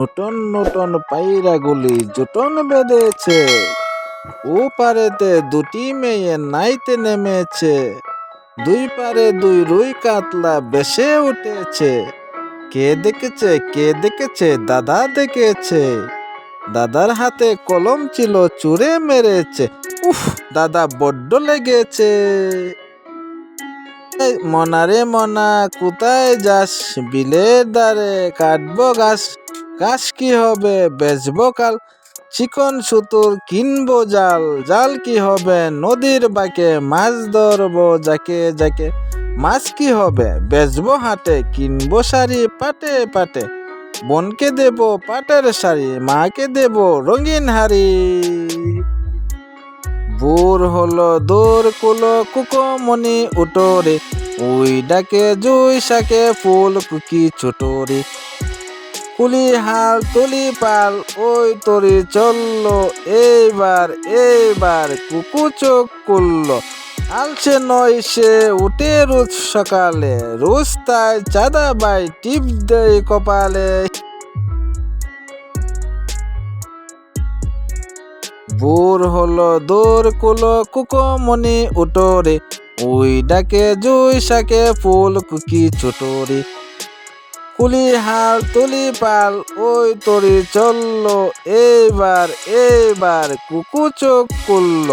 নূতন নূতন পায়রাগুলি জুটন বেঁধেছে। ও পারেতে দুটি মেয়ে নাইতে নেমেছে। দুই পারে দুই রুই কাতলা বেসে উঠেছে। কে দেখেছে কে দেখেছে, দাদা দেখেছে। দাদার হাতে কলম ছিল, চুরে মেরেছে। উফ, দাদা বড্ড লেগেছে। মনারে মনা, কোথায় যাস? বিলের ধারে কাটবো ঘাস। ঘাস কি হবে? বেচবো কাল। চিকন সুতোর কিনবো জাল। জাল কি হবে? নদীর বাঁকে মাছ ধরবো যাকে যাকে। মাছ কি হবে? বেচবো হাটে, কিনবো শাড়ি পাটে পাটে। বোনকে দেব পাটের শাড়ি, মাকে দেব রঙিন হাড়ি। বুর হলো দূর কুলো কুকমনি উটোরে। ওই ডাকে জুই শাকে ফুল কুকি ছোটরে কুলি হাল তুলি পাল, ওই তরি চলল। এইবার এইবার কুকু চোখ করল আলছে নয় সে উঠে রোজ সকালে, রোজ তাই চাঁদা বাই টিপ দেয় কপালে। ভোর হলো, দোর কুলো কুকমনি উটোরে ওই ডাকে জুই শাকে ফুল, কুকি ছোটরে কুলি হাল তুলি পাল, ওই তরি চলল এইবার এইবার কুকু চোখ করল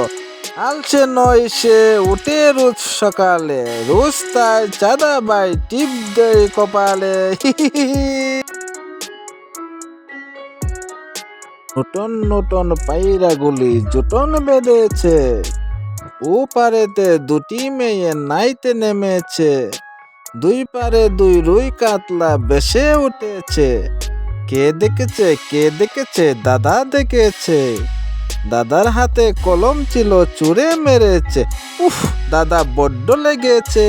আলছে নয় সে উঠে রোজ সকালে, রোজ তাই চাঁদা বাই টিপ দেয় কপালে। নতুন, নূতন পায়রাগুলি জুটন বেঁধেছে। ও পারেতে দুটি মেয়ে নাইতে নেমেছে। দুই পারে দুই রুই কাতলা বেসে উঠেছে। কে দেখেছে কে দেখেছে, দাদা দেখেছে। দাদার হাতে কলম ছিল, চুরে মেরেছে। উফ, দাদা বড্ড লেগেছে।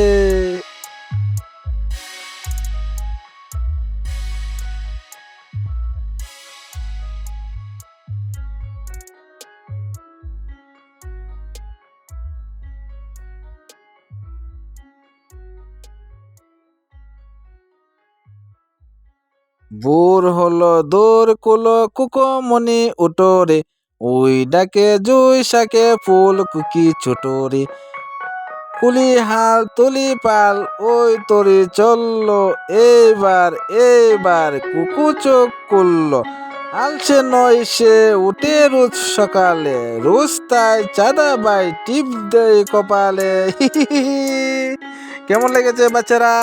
ভোর হলো দোর কুলো কুকমনি উটোরে ওই ডাকে জুই শাকে ফুল কুকি ছোটরে কুলি হাল তুলি পাল ওই তরি চলল এইবার এইবার কুকু চোখ করল আলসে নয় সে উঠে রোজ সকালে রোজ তাই চাঁদা বাই টিপ দেয় কপালে কেমন লেগেছে বাচ্চারা